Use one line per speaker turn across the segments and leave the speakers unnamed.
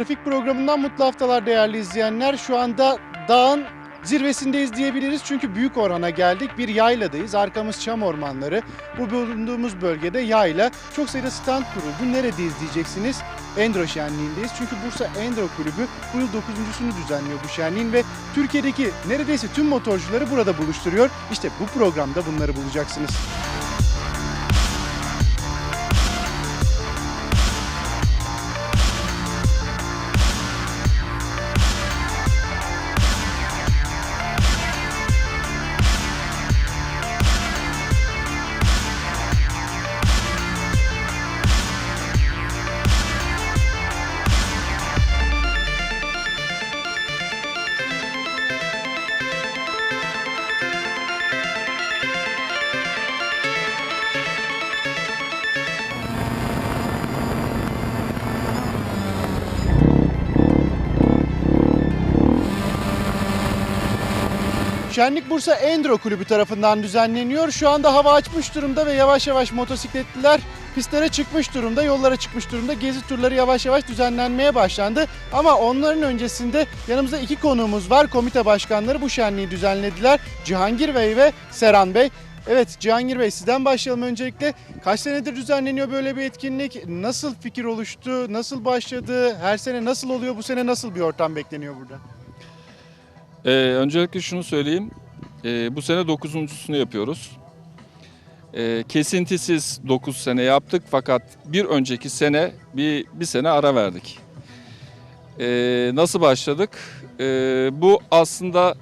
Trafik programından mutlu haftalar değerli izleyenler. Şu anda dağın zirvesindeyiz diyebiliriz çünkü büyük orana geldik. Bir yayladayız. Arkamız çam ormanları. Bu bulunduğumuz bölgede yayla. Çok sayıda stand kuruldu. Neredeyiz diyeceksiniz. Endro Şenliği'ndeyiz. Çünkü Bursa Endro Kulübü bu yıl 9.sunu düzenliyor bu şenliğin ve Türkiye'deki neredeyse tüm motorcuları burada buluşturuyor. İşte bu programda bunları bulacaksınız. Şenlik Bursa Endro Kulübü tarafından düzenleniyor. Şu anda hava açmış durumda ve yavaş yavaş motosikletliler pistlere çıkmış durumda, yollara çıkmış durumda. Gezi turları yavaş yavaş düzenlenmeye başlandı. Ama onların öncesinde yanımızda iki konuğumuz var. Komite başkanları bu şenliği düzenlediler. Cihangir Bey ve Seran Bey. Evet Cihangir Bey sizden başlayalım öncelikle. Kaç senedir düzenleniyor böyle bir etkinlik? Nasıl fikir oluştu? Nasıl başladı? Her sene nasıl oluyor? Bu sene nasıl bir ortam bekleniyor burada?
Ee, öncelikle şunu söyleyeyim. Ee, bu sene dokuzuncusunu yapıyoruz. Ee, kesintisiz 9 sene yaptık fakat bir önceki sene bir, bir sene ara verdik. Ee, nasıl başladık? Ee, bu aslında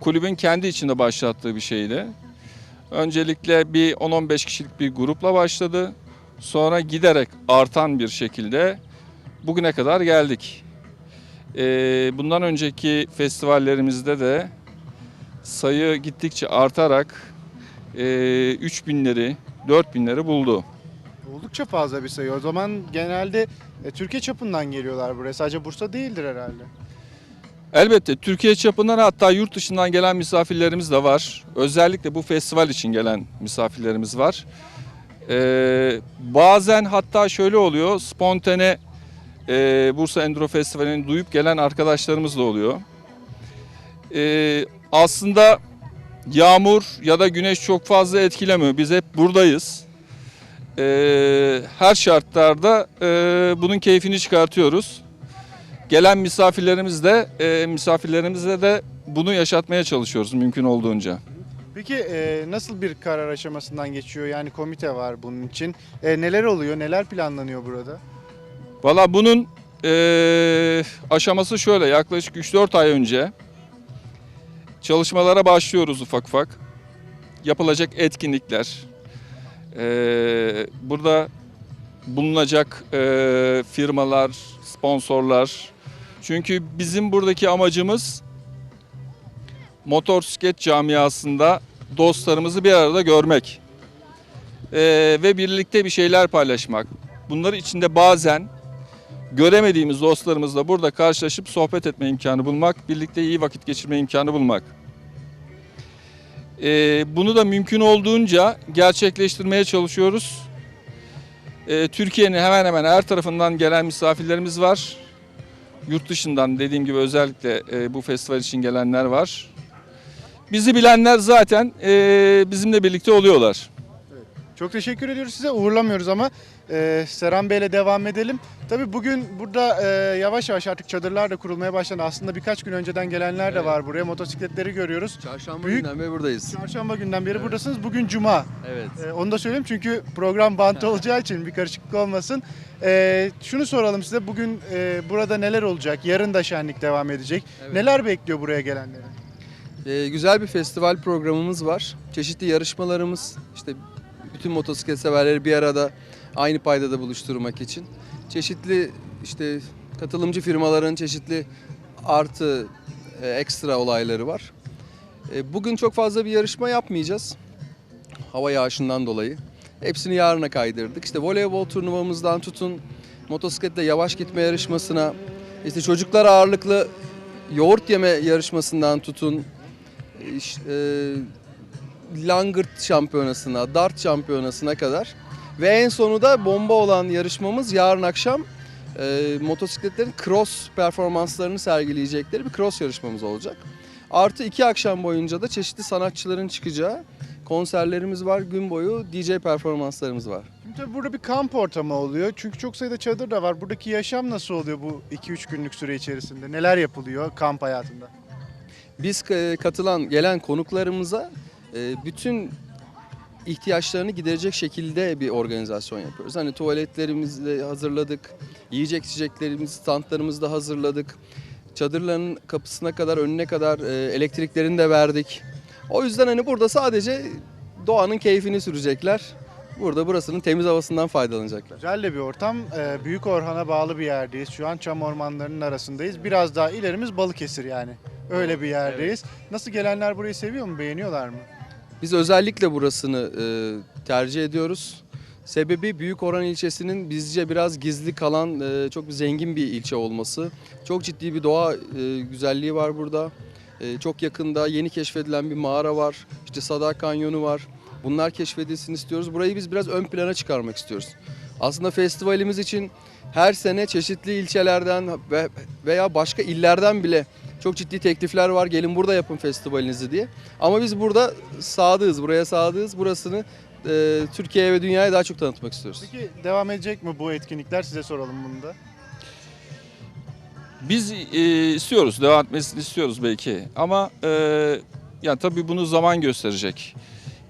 kulübün kendi içinde başlattığı bir şeydi. Öncelikle bir 10-15 kişilik bir grupla başladı. Sonra giderek artan bir şekilde bugüne kadar geldik. Ee, bundan önceki festivallerimizde de sayı gittikçe artarak e, 3000'leri, 4000'leri buldu.
Oldukça fazla bir sayı. O zaman genelde e, Türkiye çapından geliyorlar buraya. Sadece Bursa değildir herhalde.
Elbette Türkiye çapından hatta yurt dışından gelen misafirlerimiz de var. Özellikle bu festival için gelen misafirlerimiz var. Ee, bazen hatta şöyle oluyor, spontane e, Bursa Enduro Festivali'ni duyup gelen arkadaşlarımız da oluyor. Ee, aslında yağmur ya da güneş çok fazla etkilemiyor. Biz hep buradayız. Ee, her şartlarda e, bunun keyfini çıkartıyoruz. Gelen misafirlerimiz de e, misafirlerimize de bunu yaşatmaya çalışıyoruz mümkün olduğunca.
Peki e, nasıl bir karar aşamasından geçiyor? Yani komite var bunun için. E, neler oluyor? Neler planlanıyor burada?
Valla bunun e, aşaması şöyle yaklaşık 3-4 ay önce çalışmalara başlıyoruz ufak ufak. Yapılacak etkinlikler, e, burada bulunacak e, firmalar, sponsorlar. Çünkü bizim buradaki amacımız motosiklet camiasında dostlarımızı bir arada görmek E, ve birlikte bir şeyler paylaşmak. Bunları içinde bazen göremediğimiz dostlarımızla burada karşılaşıp sohbet etme imkanı bulmak, birlikte iyi vakit geçirme imkanı bulmak. Ee, bunu da mümkün olduğunca gerçekleştirmeye çalışıyoruz. Ee, Türkiye'nin hemen hemen her tarafından gelen misafirlerimiz var. Yurt dışından dediğim gibi özellikle e, bu festival için gelenler var. Bizi bilenler zaten e, bizimle birlikte oluyorlar.
Çok teşekkür ediyoruz size. Uğurlamıyoruz ama e, Serhan Bey'le devam edelim. Tabii bugün burada e, yavaş yavaş artık çadırlar da kurulmaya başlandı. Aslında birkaç gün önceden gelenler de
Evet.
var buraya. Motosikletleri görüyoruz.
Çarşamba
Büyük-
günden beri buradayız.
Çarşamba günden beri buradasınız. Bugün cuma.
Evet.
E, onu da söyleyeyim çünkü program bantı olacağı için bir karışıklık olmasın. E, şunu soralım size. Bugün e, burada neler olacak? Yarın da şenlik devam edecek.
Evet.
Neler bekliyor buraya gelenleri?
Ee, güzel bir festival programımız var. Çeşitli yarışmalarımız, işte bütün motosiklet severleri bir arada aynı paydada buluşturmak için. Çeşitli işte katılımcı firmaların çeşitli artı e, ekstra olayları var. E, bugün çok fazla bir yarışma yapmayacağız. Hava yağışından dolayı. Hepsini yarına kaydırdık. İşte voleybol turnuvamızdan tutun motosikletle yavaş gitme yarışmasına, işte çocuklar ağırlıklı yoğurt yeme yarışmasından tutun iş- e, langırt şampiyonasına, dart şampiyonasına kadar ve en sonu da bomba olan yarışmamız yarın akşam e, motosikletlerin cross performanslarını sergileyecekleri bir cross yarışmamız olacak. Artı iki akşam boyunca da çeşitli sanatçıların çıkacağı konserlerimiz var. Gün boyu DJ performanslarımız var.
Şimdi tabii burada bir kamp ortamı oluyor. Çünkü çok sayıda çadır da var. Buradaki yaşam nasıl oluyor bu 2-3 günlük süre içerisinde? Neler yapılıyor kamp hayatında?
Biz e, katılan gelen konuklarımıza bütün ihtiyaçlarını giderecek şekilde bir organizasyon yapıyoruz. Hani tuvaletlerimizi de hazırladık, yiyecek içeceklerimizi, standlarımızı da hazırladık. Çadırların kapısına kadar, önüne kadar e, elektriklerini de verdik. O yüzden hani burada sadece doğanın keyfini sürecekler. Burada burasının temiz havasından faydalanacaklar.
Güzel de bir ortam. Ee, Büyük Orhan'a bağlı bir yerdeyiz. Şu an çam ormanlarının arasındayız. Biraz daha ilerimiz Balıkesir yani. Öyle bir yerdeyiz. Nasıl gelenler burayı seviyor mu? Beğeniyorlar mı?
Biz özellikle burasını e, tercih ediyoruz. Sebebi Büyükoran ilçesinin bizce biraz gizli kalan e, çok zengin bir ilçe olması. Çok ciddi bir doğa e, güzelliği var burada. E, çok yakında yeni keşfedilen bir mağara var. İşte Sadak Kanyonu var. Bunlar keşfedilsin istiyoruz. Burayı biz biraz ön plana çıkarmak istiyoruz. Aslında festivalimiz için her sene çeşitli ilçelerden ve veya başka illerden bile çok ciddi teklifler var. Gelin burada yapın festivalinizi diye. Ama biz burada sadığız, buraya sadığız. Burasını e, Türkiye'ye ve dünyaya daha çok tanıtmak istiyoruz.
Peki devam edecek mi bu etkinlikler? Size soralım bunu da.
Biz e, istiyoruz, devam etmesini istiyoruz belki. Ama e, ya tabii bunu zaman gösterecek.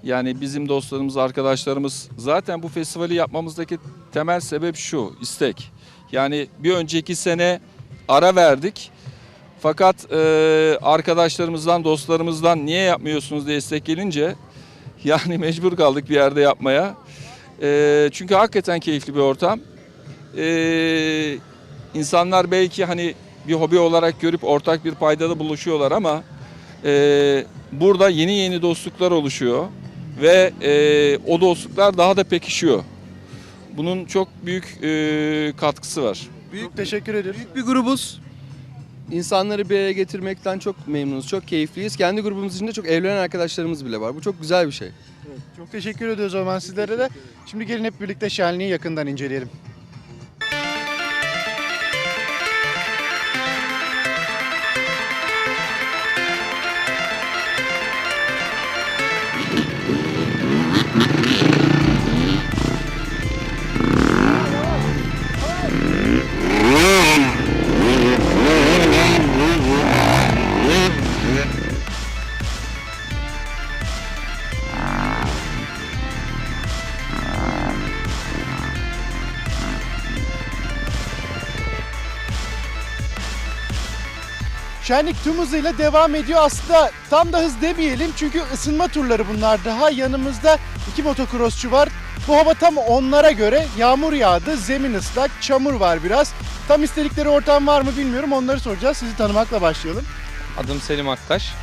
Yani bizim dostlarımız, arkadaşlarımız zaten bu festivali yapmamızdaki temel sebep şu, istek. Yani bir önceki sene ara verdik. Fakat e, arkadaşlarımızdan, dostlarımızdan niye yapmıyorsunuz diye istek gelince yani mecbur kaldık bir yerde yapmaya. E, çünkü hakikaten keyifli bir ortam. E, insanlar belki hani bir hobi olarak görüp ortak bir paydada buluşuyorlar ama e, burada yeni yeni dostluklar oluşuyor ve e, o dostluklar daha da pekişiyor. Bunun çok büyük e, katkısı var.
Çok teşekkür ederiz.
Büyük bir grubuz. İnsanları bir araya getirmekten çok memnunuz, çok keyifliyiz. Kendi grubumuz içinde çok evlenen arkadaşlarımız bile var. Bu çok güzel bir şey.
Evet, çok teşekkür ediyoruz o zaman sizlere de. Şimdi gelin hep birlikte şenliği yakından inceleyelim. Şenlik tüm hızıyla devam ediyor. Aslında tam da hız demeyelim çünkü ısınma turları bunlar daha. Yanımızda iki motokrossçu var. Bu hava tam onlara göre. Yağmur yağdı, zemin ıslak, çamur var biraz. Tam istedikleri ortam var mı bilmiyorum. Onları soracağız. Sizi tanımakla başlayalım.
Adım Selim Aktaş.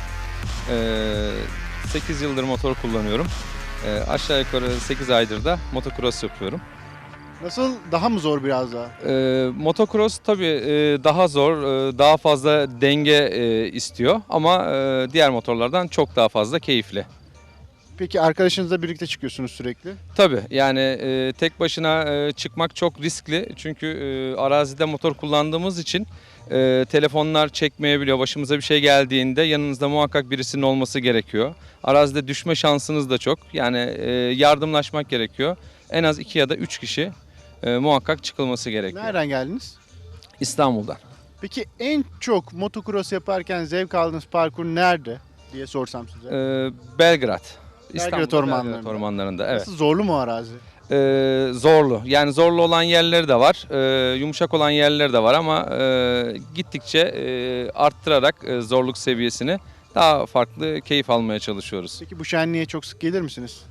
Ee, 8 yıldır motor kullanıyorum. Ee, aşağı yukarı 8 aydır da motocross yapıyorum.
Nasıl? Daha mı zor biraz daha?
Ee, motocross tabii e, daha zor, e, daha fazla denge e, istiyor ama e, diğer motorlardan çok daha fazla keyifli.
Peki arkadaşınızla birlikte çıkıyorsunuz sürekli.
Tabii yani e, tek başına e, çıkmak çok riskli çünkü e, arazide motor kullandığımız için e, telefonlar çekmeyebiliyor. Başımıza bir şey geldiğinde yanınızda muhakkak birisinin olması gerekiyor. Arazide düşme şansınız da çok yani e, yardımlaşmak gerekiyor. En az iki ya da üç kişi e, muhakkak çıkılması gerekiyor.
Nereden geldiniz?
İstanbul'dan.
Peki en çok motocross yaparken zevk aldığınız parkur nerede diye sorsam size.
E, Belgrad. İstanbul,
ormanlarında.
Belgrad ormanlarında. Evet.
Nasıl zorlu mu arazi?
Ee, zorlu. Yani zorlu olan yerleri de var. Ee, yumuşak olan yerleri de var ama e, gittikçe e, arttırarak e, zorluk seviyesini daha farklı keyif almaya çalışıyoruz.
Peki bu şenliğe çok sık gelir misiniz?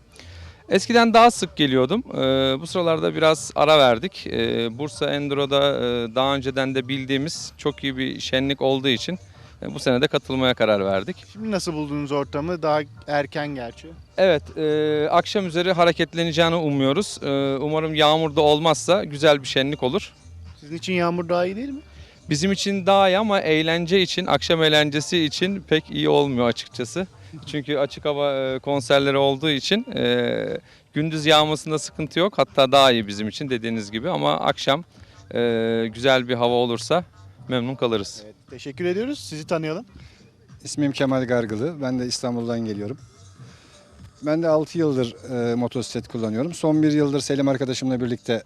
Eskiden daha sık geliyordum. Ee, bu sıralarda biraz ara verdik. Ee, Bursa Enduro'da e, daha önceden de bildiğimiz çok iyi bir şenlik olduğu için e, bu sene de katılmaya karar verdik.
Şimdi nasıl buldunuz ortamı? Daha erken gerçi.
Evet, e, akşam üzeri hareketleneceğini umuyoruz. E, umarım yağmur da olmazsa güzel bir şenlik olur.
Sizin için yağmur daha iyi değil mi?
Bizim için daha iyi ama eğlence için, akşam eğlencesi için pek iyi olmuyor açıkçası. Çünkü açık hava e, konserleri olduğu için e, gündüz yağmasında sıkıntı yok. Hatta daha iyi bizim için dediğiniz gibi ama akşam e, güzel bir hava olursa memnun kalırız.
Evet, teşekkür ediyoruz. Sizi tanıyalım.
İsmim Kemal Gargılı. Ben de İstanbul'dan geliyorum. Ben de 6 yıldır e, motosiklet kullanıyorum. Son bir yıldır Selim arkadaşımla birlikte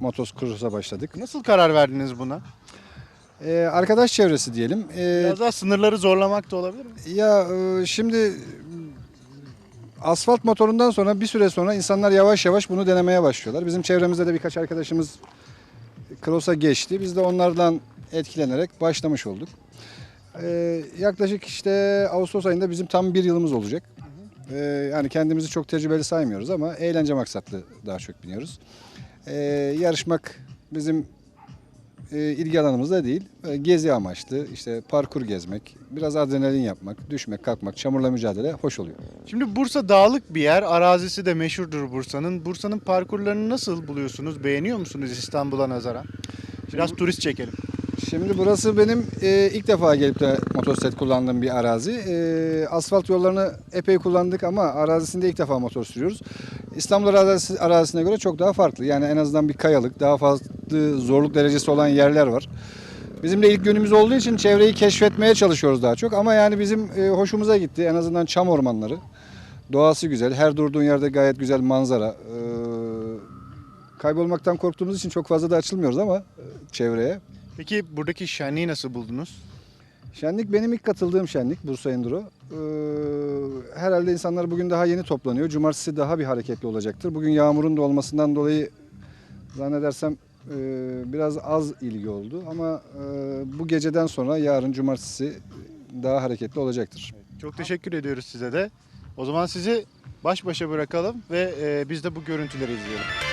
motocross'a başladık.
Nasıl karar verdiniz buna?
E, arkadaş çevresi diyelim. E,
Biraz daha sınırları zorlamak da olabilir mi?
ya e, şimdi asfalt motorundan sonra bir süre sonra insanlar yavaş yavaş bunu denemeye başlıyorlar. Bizim çevremizde de birkaç arkadaşımız cross'a geçti. Biz de onlardan etkilenerek başlamış olduk. E, yaklaşık işte Ağustos ayında bizim tam bir yılımız olacak. E, yani kendimizi çok tecrübeli saymıyoruz ama eğlence maksatlı daha çok biniyoruz. E, yarışmak bizim ilgi alanımızda değil. E, gezi amaçlı, işte parkur gezmek, biraz adrenalin yapmak, düşmek, kalkmak, çamurla mücadele hoş oluyor.
Şimdi Bursa dağlık bir yer. Arazisi de meşhurdur Bursa'nın. Bursa'nın parkurlarını nasıl buluyorsunuz? Beğeniyor musunuz İstanbul'a nazaran? Biraz turist çekelim.
Şimdi burası benim e, ilk defa gelip de motosiklet kullandığım bir arazi. E, asfalt yollarını epey kullandık ama arazisinde ilk defa motor sürüyoruz. İstanbul arazisi, arazisine göre çok daha farklı. Yani en azından bir kayalık, daha farklı zorluk derecesi olan yerler var. Bizim de ilk günümüz olduğu için çevreyi keşfetmeye çalışıyoruz daha çok. Ama yani bizim e, hoşumuza gitti. En azından çam ormanları. Doğası güzel. Her durduğun yerde gayet güzel manzara. E, kaybolmaktan korktuğumuz için çok fazla da açılmıyoruz ama e, çevreye.
Peki buradaki şenliği nasıl buldunuz?
Şenlik benim ilk katıldığım şenlik Bursa Enduro. Ee, herhalde insanlar bugün daha yeni toplanıyor. Cumartesi daha bir hareketli olacaktır. Bugün yağmurun da olmasından dolayı zannedersem e, biraz az ilgi oldu. Ama e, bu geceden sonra yarın cumartesi daha hareketli olacaktır.
Çok teşekkür ediyoruz size de. O zaman sizi baş başa bırakalım ve e, biz de bu görüntüleri izleyelim.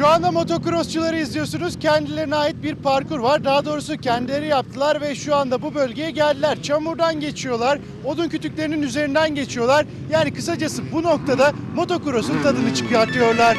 Şu anda motokrossçuları izliyorsunuz. Kendilerine ait bir parkur var. Daha doğrusu kendileri yaptılar ve şu anda bu bölgeye geldiler. Çamurdan geçiyorlar, odun kütüklerinin üzerinden geçiyorlar. Yani kısacası bu noktada motokrosun tadını çıkartıyorlar.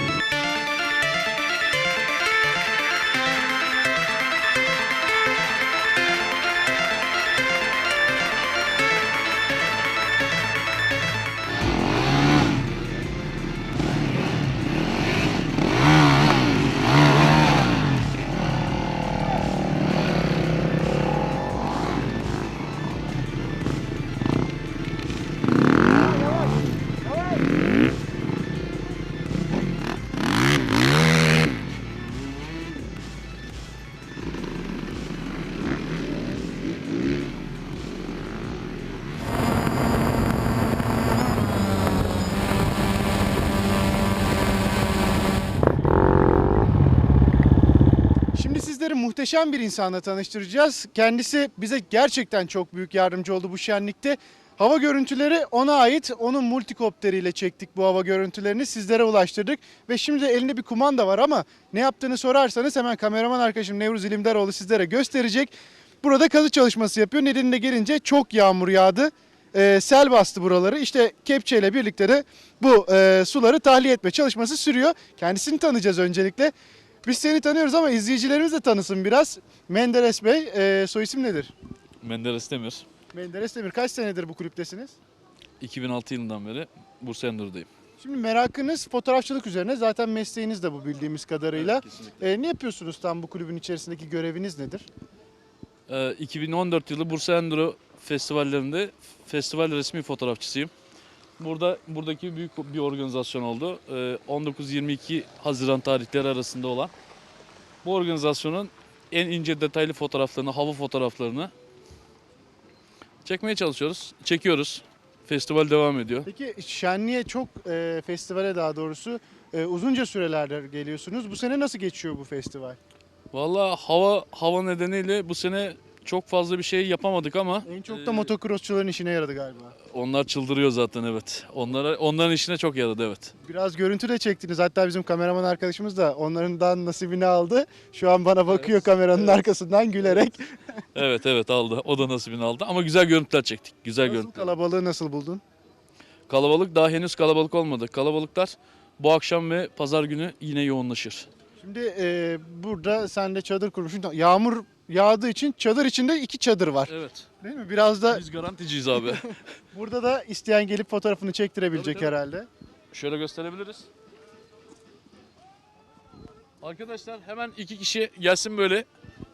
Muhteşem bir insanla tanıştıracağız. Kendisi bize gerçekten çok büyük yardımcı oldu bu şenlikte. Hava görüntüleri ona ait. Onun multikopteriyle çektik bu hava görüntülerini. Sizlere ulaştırdık. Ve şimdi de elinde bir kumanda var ama ne yaptığını sorarsanız hemen kameraman arkadaşım Nevruz İlimdaroğlu sizlere gösterecek. Burada kazı çalışması yapıyor. Nedenine gelince çok yağmur yağdı. Ee, sel bastı buraları. İşte kepçeyle birlikte de bu e, suları tahliye etme çalışması sürüyor. Kendisini tanıyacağız öncelikle. Biz seni tanıyoruz ama izleyicilerimiz de tanısın biraz. Menderes Bey, e, soy isim nedir?
Menderes Demir.
Menderes Demir. Kaç senedir bu kulüptesiniz?
2006 yılından beri Bursa Endur'dayım.
Şimdi merakınız fotoğrafçılık üzerine. Zaten mesleğiniz de bu bildiğimiz kadarıyla.
kesinlikle.
E, ne yapıyorsunuz tam bu kulübün içerisindeki göreviniz nedir?
Ee, 2014 yılı Bursa Enduro festivallerinde festival resmi fotoğrafçısıyım. Burada buradaki büyük bir organizasyon oldu. Ee, 19-22 Haziran tarihleri arasında olan. Bu organizasyonun en ince detaylı fotoğraflarını, hava fotoğraflarını çekmeye çalışıyoruz. Çekiyoruz. Festival devam ediyor.
Peki şenliğe çok e, festivale daha doğrusu e, uzunca sürelerdir geliyorsunuz. Bu sene nasıl geçiyor bu festival?
Valla hava hava nedeniyle bu sene çok fazla bir şey yapamadık ama
En çok da
Ee,
motocrossçuların işine yaradı galiba.
onlar çıldırıyor zaten evet. Onlara onların işine çok yaradı evet.
Biraz görüntü de çektiniz. Hatta bizim kameraman arkadaşımız da onlarından nasibini aldı. Şu an bana bakıyor kameranın arkasından gülerek.
Evet evet aldı. O da nasibini aldı ama güzel görüntüler çektik. Güzel
Nasıl
görüntüler.
kalabalığı nasıl buldun?
Kalabalık daha henüz kalabalık olmadı. Kalabalıklar bu akşam ve pazar günü yine yoğunlaşır.
Şimdi e, burada sen de çadır kurmuşsun. Yağmur yağdığı için çadır içinde iki çadır var.
Evet.
Değil mi? Biraz da
Biz garanticiyiz abi.
burada da isteyen gelip fotoğrafını çektirebilecek
Tabii, tabii.
herhalde.
Şöyle gösterebiliriz. Arkadaşlar hemen iki kişi gelsin böyle.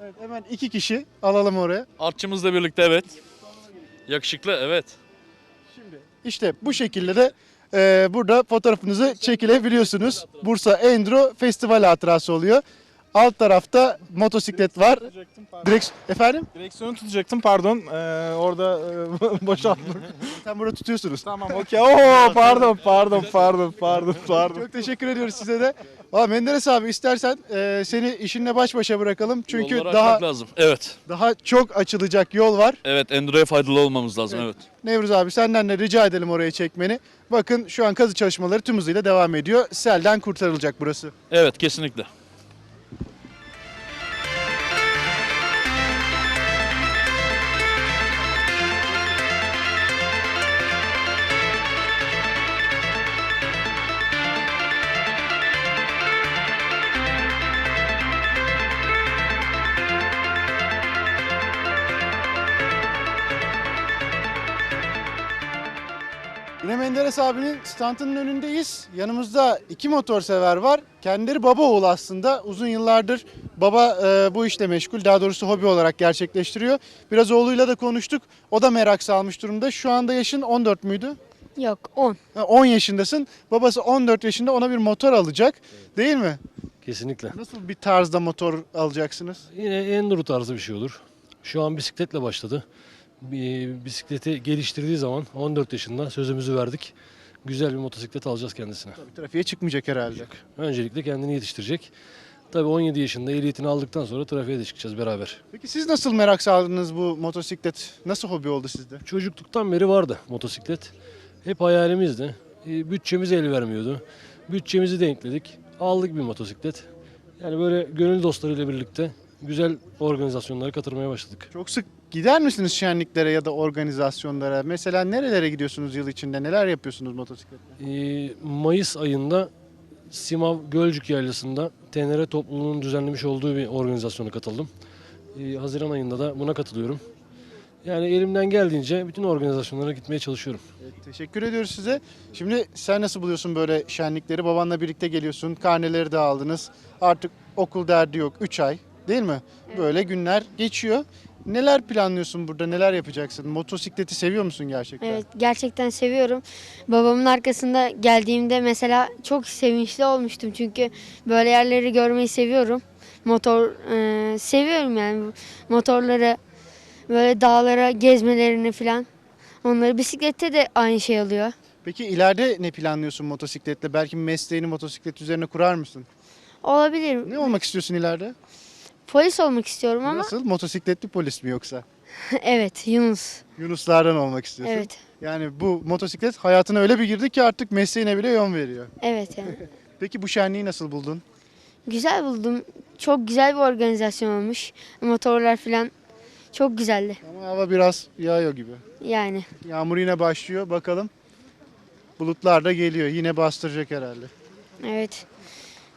Evet, hemen iki kişi alalım oraya.
Artçımızla birlikte evet. Yakışıklı evet.
Şimdi işte bu şekilde de e, burada fotoğrafınızı çekilebiliyorsunuz. Bursa Endro Festival hatırası oluyor. Alt tarafta motosiklet var. Direkt efendim
Direksiyonu tutacaktım pardon. Ee, orada e, boşalttım.
sen burada tutuyorsunuz.
tamam okey. Oo pardon pardon pardon pardon pardon.
Çok teşekkür ediyoruz size de. Valla Menderes abi istersen e, seni işinle baş başa bırakalım. Çünkü
Yolları
daha
açmak lazım. Evet.
daha çok açılacak yol var.
Evet Enduro'ya faydalı olmamız lazım evet.
Nevruz abi senden de rica edelim oraya çekmeni. Bakın şu an kazı çalışmaları tüm hızıyla devam ediyor. Selden kurtarılacak burası.
Evet kesinlikle.
Menderes abinin standının önündeyiz. Yanımızda iki motor sever var. Kendileri baba oğul aslında. Uzun yıllardır baba e, bu işle meşgul. Daha doğrusu hobi olarak gerçekleştiriyor. Biraz oğluyla da konuştuk. O da merak salmış durumda. Şu anda yaşın 14 müydü?
Yok 10.
Ha, 10 yaşındasın. Babası 14 yaşında ona bir motor alacak. Değil mi?
Kesinlikle.
Nasıl bir tarzda motor alacaksınız?
Yine enduro tarzı bir şey olur. Şu an bisikletle başladı. Bisikleti geliştirdiği zaman 14 yaşında sözümüzü verdik. Güzel bir motosiklet alacağız kendisine.
Trafiğe çıkmayacak herhalde.
Öncelikle kendini yetiştirecek. Tabii 17 yaşında ehliyetini aldıktan sonra trafiğe de çıkacağız beraber.
Peki siz nasıl merak saldınız bu motosiklet? Nasıl hobi oldu sizde?
Çocukluktan beri vardı motosiklet. Hep hayalimizdi. E, bütçemiz el vermiyordu. Bütçemizi denkledik. Aldık bir motosiklet. Yani böyle gönül dostlarıyla birlikte güzel organizasyonlara katılmaya başladık.
Çok sık gider misiniz şenliklere ya da organizasyonlara? Mesela nerelere gidiyorsunuz yıl içinde? Neler yapıyorsunuz motosikletle?
Ee, Mayıs ayında Simav Gölcük Yaylası'nda TNR topluluğunun düzenlemiş olduğu bir organizasyona katıldım. Ee, Haziran ayında da buna katılıyorum. Yani elimden geldiğince bütün organizasyonlara gitmeye çalışıyorum.
Teşekkür ediyoruz size. Şimdi sen nasıl buluyorsun böyle şenlikleri? Babanla birlikte geliyorsun. Karneleri de aldınız. Artık okul derdi yok. 3 ay değil mi? Böyle günler geçiyor. Neler planlıyorsun burada? Neler yapacaksın? Motosikleti seviyor musun gerçekten?
Evet gerçekten seviyorum. Babamın arkasında geldiğimde mesela çok sevinçli olmuştum. Çünkü böyle yerleri görmeyi seviyorum. Motor e, seviyorum yani motorları böyle dağlara gezmelerini falan. Onları bisiklette de aynı şey oluyor.
Peki ileride ne planlıyorsun motosikletle? Belki mesleğini motosiklet üzerine kurar mısın?
Olabilir.
Ne olmak istiyorsun ileride?
Polis olmak istiyorum ama
Nasıl? Motosikletli polis mi yoksa?
evet Yunus.
Yunuslardan olmak istiyorsun.
Evet.
Yani bu motosiklet hayatına öyle bir girdi ki artık mesleğine bile yön veriyor.
Evet yani.
Peki bu şenliği nasıl buldun?
Güzel buldum. Çok güzel bir organizasyon olmuş. Motorlar falan çok güzeldi.
Ama hava biraz yağıyor gibi.
Yani
Yağmur yine başlıyor. Bakalım. Bulutlar da geliyor. Yine bastıracak herhalde.
evet.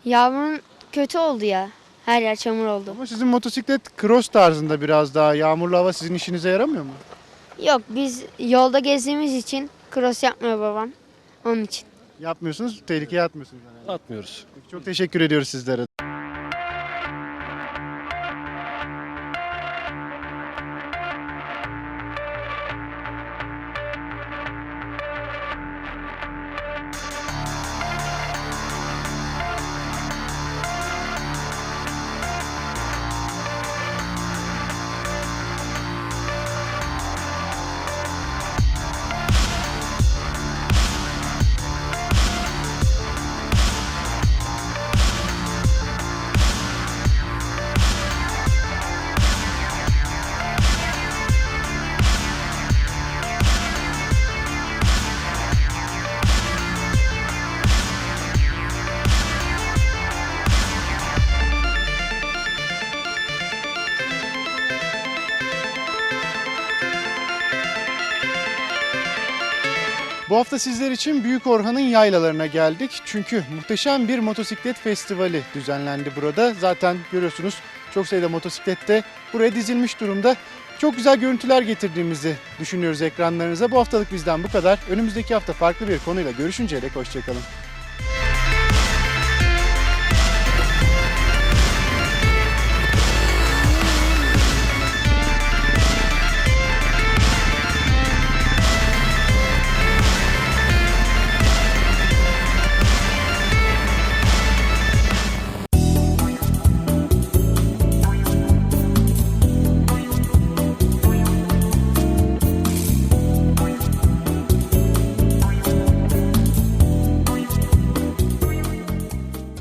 Yağmurun kötü oldu ya. Her yer çamur oldu.
Ama sizin motosiklet cross tarzında biraz daha. Yağmurlu hava sizin işinize yaramıyor mu?
Yok biz yolda gezdiğimiz için cross yapmıyor babam. Onun için.
Yapmıyorsunuz, tehlikeye atmıyorsunuz. herhalde.
Atmıyoruz.
Çok teşekkür ediyoruz sizlere. Hafta sizler için Büyük Orhan'ın yaylalarına geldik. Çünkü muhteşem bir motosiklet festivali düzenlendi burada. Zaten görüyorsunuz çok sayıda motosiklet de buraya dizilmiş durumda. Çok güzel görüntüler getirdiğimizi düşünüyoruz ekranlarınıza. Bu haftalık bizden bu kadar. Önümüzdeki hafta farklı bir konuyla görüşünceye dek hoşçakalın.